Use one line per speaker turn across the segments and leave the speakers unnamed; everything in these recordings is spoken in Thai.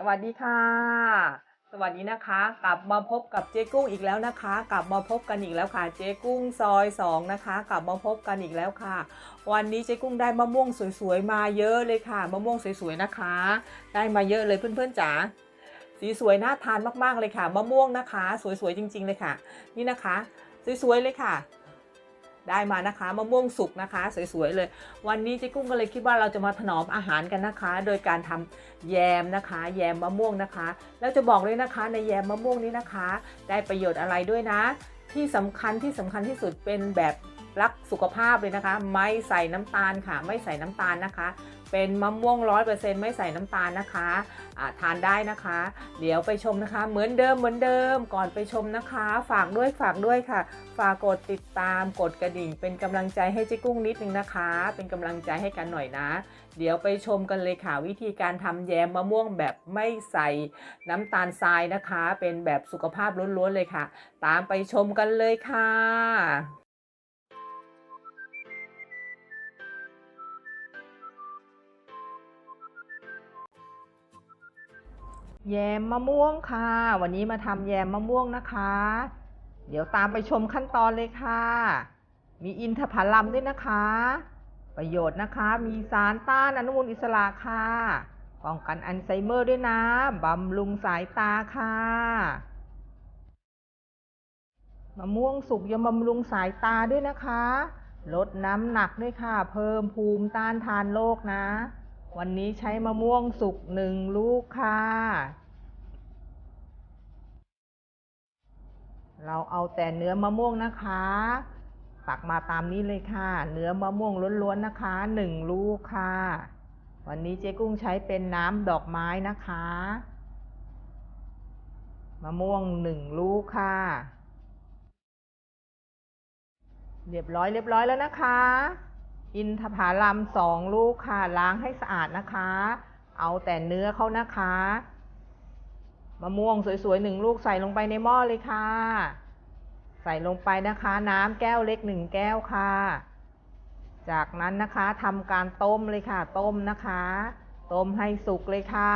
สวัสดีค่ะ สวัสดีนะคะ กลับมาพบกับเจ๊กุ้งอีกแล้วนะคะ กลับมาพบกันอีกแล้วค่ะ เจ๊กุ้งซอย2นะคะ กลับมาพบกันอีกแล้วค่ะ วันนี้เจ๊กุ้งได้มะม่วงสวยๆมาเยอะเลยค่ะ มะม่วงสวยๆนะคะ ได้มาเยอะเลยเพื่อนๆจ๋า สีสวยน่าทานมากๆเลยค่ะ มะม่วงนะคะ สวยๆจริง ๆเลยค่ะ นี่นะคะ สวยๆเลยค่ะ ได้มานะคะมะม่วงสุกนะคะ สวยๆเลย วันนี้เจ๊กุ้งก็เลยคิดว่าเราจะมาถนอมอาหารกันนะคะ โดยการทำแยมนะคะ แยมมะม่วงนะคะ แล้วจะบอกเลยนะคะในแยมมะม่วงนี้นะคะ ได้ประโยชน์อะไรด้วยนะ ที่สำคัญที่สำคัญที่สุดเป็นแบบ รักสุขภาพเลยนะคะ ไม่ใส่น้ำตาลค่ะ ไม่ใส่น้ำตาลนะคะ เป็นมะม่วงร้อยเปอร์เซ็นต์ไม่ใส่น้ำตาลนะคะะทานได้นะคะ เดี๋ยวไปชมนะคะ เหมือนเดิมเหมือนเดิมก่อนไปชมนะคะ ฝากด้วยฝากด้วยค่ะ ฝากกดติดตามกดกระดิ่ง เป็นกำลังใจให้เจ๊กุ้งนิดนึงนะคะ เป็นกำลังใจให้กันหน่อยนะ เดี๋ยวไปชมกันเลยค่ะ วิธีการทำแยมมะม่วงแบบไม่ใส่น้ำตาลทรายนะคะ เป็นแบบสุขภาพล้วนๆเลยค่ะ ตามไปชมกันเลยค่ะ แยมมะม่วงค่ะ วันนี้มาทำแยมมะม่วงนะคะ เดี๋ยวตามไปชมขั้นตอนเลยค่ะ มีอินทผลัมด้วยนะคะ ประโยชน์นะคะ มีสารต้านอนุมูลอิสระค่ะ ป้องกันอัลไซเมอร์ด้วยนะบำรุงสายตาค่ะ มะม่วงสุกยังบำรุงสายตาด้วยนะคะ ลดน้ำหนักด้วยค่ะ เพิ่มภูมิต้านทานโรคนะ วันนี้ใช้มะม่วงสุกหนึ่งลูกค่ะ เราเอาแต่เนื้อมะม่วงนะคะ ตักมาตามนี้เลยค่ะ เนื้อมะม่วงล้วนๆนะคะหนึ่งลูกค่ะ วันนี้เจ๊กุ้งใช้เป็นน้ำดอกไม้นะคะ มะม่วงหนึ่งลูกค่ะ เรียบร้อยเรียบร้อยแล้วนะคะ อินทผลัมสองลูกค่ะล้างให้สะอาดนะคะ เอาแต่เนื้อเขานะคะมะม่วงสวยๆหนึ่งลูกใส่ลงไปในหม้อเลยค่ะ ใส่ลงไปนะคะ น้ำแก้วเล็กหนึ่งแก้วค่ะ จากนั้นนะคะทำการต้มเลยค่ะ ต้มนะคะ ต้มให้สุกเลยค่ะ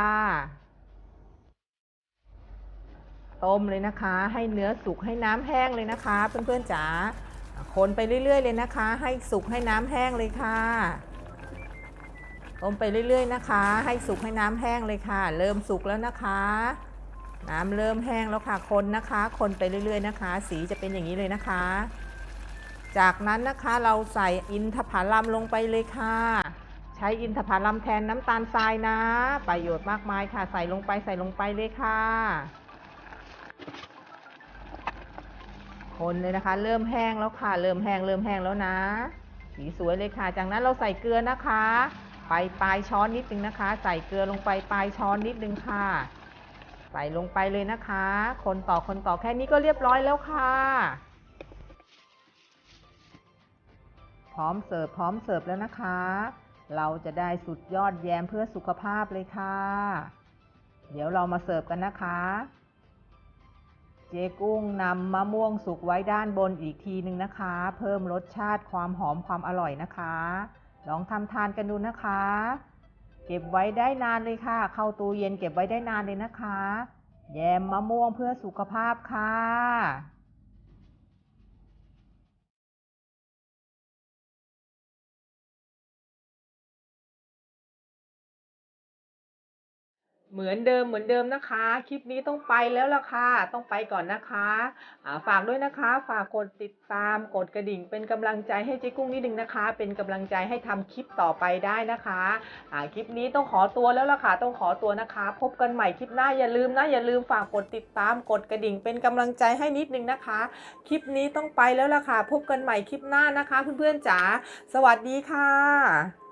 ต้มเลยนะคะ ให้เนื้อสุกให้น้ำแห้งเลยนะคะ เพื่อนๆจ๋า คนไปเรื่อย ๆ เลยนะคะ ให้สุกให้น้ำแห้งเลยค่ะต้มไปเรื่อย ๆ นะคะ ให้สุกให้น้ำแห้งเลยค่ะ เริ่มสุกแล้วนะคะ น้ำเริ่มแห้งแล้วค่ะ คนนะคะ คนไปเรื่อย ๆ นะคะ สีจะเป็นอย่างนี้เลยนะคะ จากนั้นนะคะเราใส่อินทผลัมลงไปเลยค่ะ ใช้อินทผลัมแทนน้ำตาลทรายนะ ประโยชน์มากมายค่ะ ใส่ลงไปใส่ลงไปเลยค่ะ คนเลยนะคะ เริ่มแห้งแล้วค่ะ เริ่มแห้งเริ่มแห้งแล้วนะ สีสวยเลยค่ะ จากนั้นเราใส่เกลือนะคะ ไปปลายช้อนนิดนึงนะคะ ใส่เกลือลงไปปลายช้อนนิดนึงค่ะ ใส่ลงไปเลยนะคะ คนต่อคนต่อแค่นี้ก็เรียบร้อยแล้วค่ะ พร้อมเสิร์ฟพร้อมเสิร์ฟแล้วนะคะ เราจะได้สุดยอดแยมเพื่อสุขภาพเลยค่ะ เดี๋ยวเรามาเสิร์ฟกันนะคะ จ๊กุ้งนำมะม่วงสุกไว้ด้านบนอีกทีหนึ่งนะคะ เพิ่มรสชาติความหอมความอร่อยนะคะ ลองทำทานกันดูนะคะ เก็บไว้ได้นานเลยค่ะ เข้าตู้เย็นเก็บไว้ได้นานเลยนะคะ แยมมะม่วงเพื่อสุขภาพค่ะ เหมือนเดิมเหมือนเดิมนะคะ คลิปนี้ต้องไปแล้วล่ะค่ะ ต้องไปก่อนนะคะฝากด้วยนะคะ ฝากกดติดตาม กดกระดิ่ง เป็นกำลังใจให้เจ๊กุ้งนิดนึงนะคะ เป็นกำลังใจให้ทำคลิปต่อไปได้นะคะคลิปนี้ต้องขอตัวแล้วล่ะค่ะ ต้องขอตัวนะคะ พบกันใหม่คลิปหน้าอย่าลืมนะอย่าลืมฝากกดติดตาม กดกระดิ่ง เป็นกำลังใจให้นิดนึงนะคะ คลิปนี้ต้องไปแล้วล่ะค่ะ พบกันใหม่คลิปหน้านะคะ เพื่อนๆจ๋า สวัสดีค่ะ